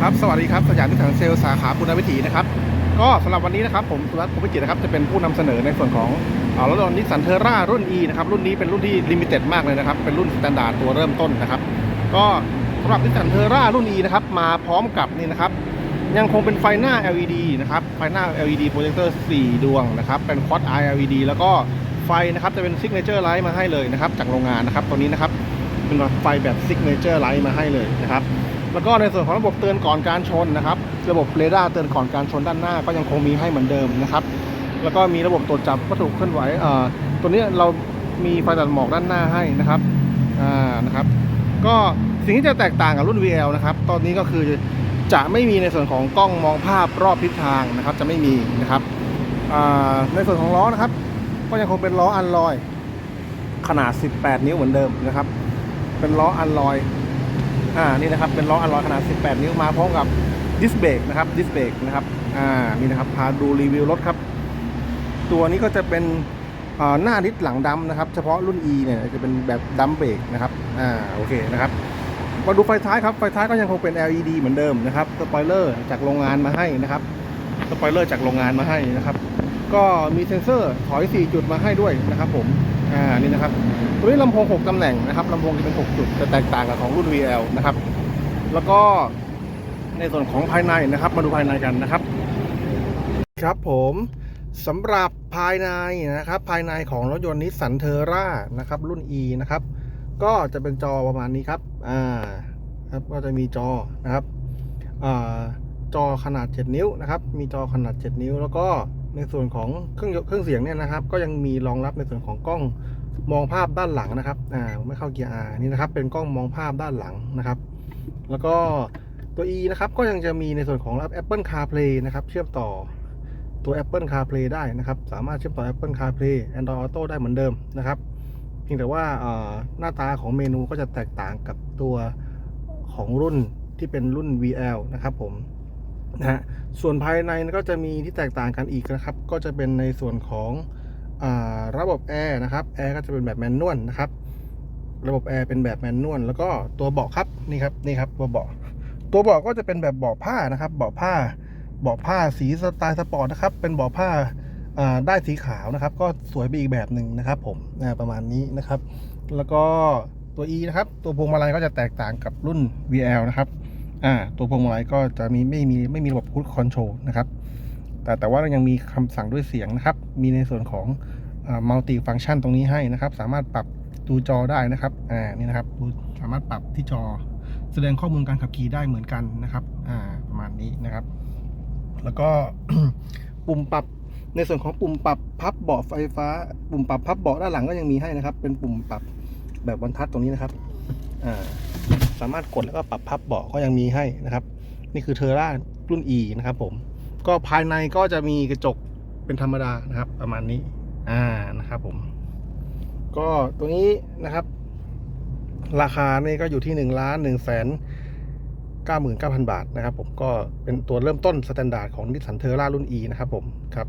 ครับสวัสดีครับสยามนิสสันเซลล์สาขาปุณวิถีนะครับก็สำหรับวันนี้นะครับผมสุรัตน์ภูมิจิตนะครับจะเป็นผู้นำเสนอในส่วนของเอ่อรถยนต์นิสสันเทอร่ารุ่น E นะครับรุ่นนี้เป็นรุ่นที่ลิมิเต็ดมากเลยนะครับเป็นรุ่นสแตนดาร์ดตัวเริ่มต้นนะครับก็สำหรับนิสสันเทอร่ารุ่น E นะครับมาพร้อมกับนี่นะครับยังคงเป็นไฟหน้า LED นะครับไฟหน้า LED โปรเจคเตอร์ 4 ดวงนะครับเป็น Quad Eye LED แล้วก็ไฟนะครับจะเป็น Signature Light มาให้เลยนะครับจากโรงงานนะครับตัวนี้นะครับเป็นไฟแบบ Signature Light มาให้เลยนะครับ แล้วก็ในส่วนของระบบเตือนก่อนการชนนะครับ ระบบเรดาร์เตือนก่อนการชนด้านหน้าก็ยังคงมีให้เหมือนเดิมนะครับ แล้วก็มีระบบตรวจจับวัตถุเคลื่อนไหวเอ่อตัวนี้เรามีไฟตัดหมอกด้านหน้าให้นะครับอ่านะครับ ก็สิ่งที่จะแตกต่างกับรุ่น VL นะครับ ตอนนี้ก็คือจะไม่มีในส่วนของกล้องมองภาพรอบทิศทางนะครับ จะไม่มีนะครับในส่วนของล้อนะครับ ก็ยังคงเป็นล้ออันลอย ขนาด 18 นิ้วเหมือนเดิมนะครับ เป็นล้ออันลอย อ่านี่นะครับเป็นล้ออัลลอยขนาด 18 นิ้วมาพร้อมกับดิสเบรกนะครับดิสเบรกนะครับอ่านี่นะครับพาดูรีวิวรถครับ ตัวนี้ก็จะเป็นหน้าดิสหลังดำนะครับ เฉพาะรุ่น E เนี่ยจะเป็นแบบดัมเบรกนะครับอ่าโอเคนะครับมาดูไฟท้ายครับไฟท้ายก็ยังคงเป็น LED เหมือนเดิมนะครับสปอยเลอร์จากโรงงานมาให้นะครับสปอยเลอร์จากโรงงานมาให้นะครับ ก็มีเซ็นเซอร์ถอย 4 จุดมาให้ด้วยนะครับผม อ่านี่นะครับตัวนี้ลำโพง 6 ตำแหน่งนะครับลำโพงจะเป็น 6 จุดจะแตกต่างกับของรุ่น VL นะครับ แล้วก็ในส่วนของภายในนะครับ มาดูภายในกันนะครับ ครับผมสำหรับภายในนะครับ ภายในของรถยนต์นิสสันเทอร่านะครับ รุ่น E นะครับ ก็จะเป็นจอประมาณนี้ครับอ่าครับก็จะมีจอนะครับอ่าจอขนาด 7 นิ้วนะครับ มีจอขนาด 7 นิ้วแล้วก็ ในส่วนของเครื่องเครื่องเสียงเนี่ยนะครับ ก็ยังมีรองรับในส่วนของกล้องมองภาพด้านหลังนะครับอ่าไม่เข้าเกียร์ R นี่นะครับ เป็นกล้องมองภาพด้านหลังนะครับ แล้วก็ตัว E นะครับก็ยังจะมีในส่วนของรับ Apple CarPlay นะครับ เชื่อมต่อตัว Apple CarPlay ได้นะครับ สามารถเชื่อมต่อ Apple CarPlay Android Auto ได้เหมือนเดิมนะครับเพียงแต่ว่าหน้าตาของเมนูก็จะแตกต่างกับตัวของรุ่นที่เป็นรุ่น VL นะครับผม นะฮะส่วนภายในก็จะมีที่แตกต่างกันอีกนะครับ ก็จะเป็นในส่วนของอระบบแอร์นะครับแอร์ก็จะเป็นแบบแมนนวลนะครับ ระบบแอร์เป็นแบบแมนนวลแล้วก็ตัวเบาะครับนี่ครับนี่ครับตัวเบาะตัวเบาะก็จะเป็นแบบเบาะผ้านะครับเบาะผ้าเบาะผ้าสีสไตล์สปอร์ตนะครับ เป็นเบาะผ้าได้สีขาวนะครับ ก็สวยไปอีกแบบหนึ่งนะครับผมประมาณนี้นะครับ แล้วก็ตัว E นะครับ ตัวพวงมาลัยก็จะแตกต่างกับรุ่น VL นะครับ อ่าตัวพวงมาลัยก็จะมีไม่มีไม่มีระบบพุทคอนโทรลนะครับ แต่แต่ว่าเรายังมีคำสั่งด้วยเสียงนะครับ มีในส่วนของมัลติฟัง c t ชันตรงนี้ให้นะครับ สามารถปรับดูจอได้นะครับอ่านี่นะครับสามารถปรับที่จอ แสดงข้อมูลการขับขี่ได้เหมือนกันนะครับอ่าประมาณนี้นะครับ แล้วก็ปุ่มปรับในส่วนของปุ่มปรับพับเบาะไฟฟ้า ปุ่มปรับพับเบาะด้านหลังก็ยังมีให้นะครับ เป็นปุ่มปรับแบบวันทัดตรงนี้นะครับอ่า สามารถกดแล้วก็ปรับพับเบาะก็ยังมีให้นะครับ นี่คือเทอร่ารุ่น E นะครับผมก็ภายในก็จะมีกระจกเป็นธรรมดานะครับ ประมาณนี้ อ่านะครับผม ก็ตัวนี้นะครับ ราคานี่ก็อยู่ที่หนึ่งล้านหนึ่งแสนเก้าหมื่นเก้าพันบาทนะครับ ผมก็เป็นตัวเริ่มต้นสแตนดาร์ดของนิสสันเทอร่ารุ่น E นะครับผมครับ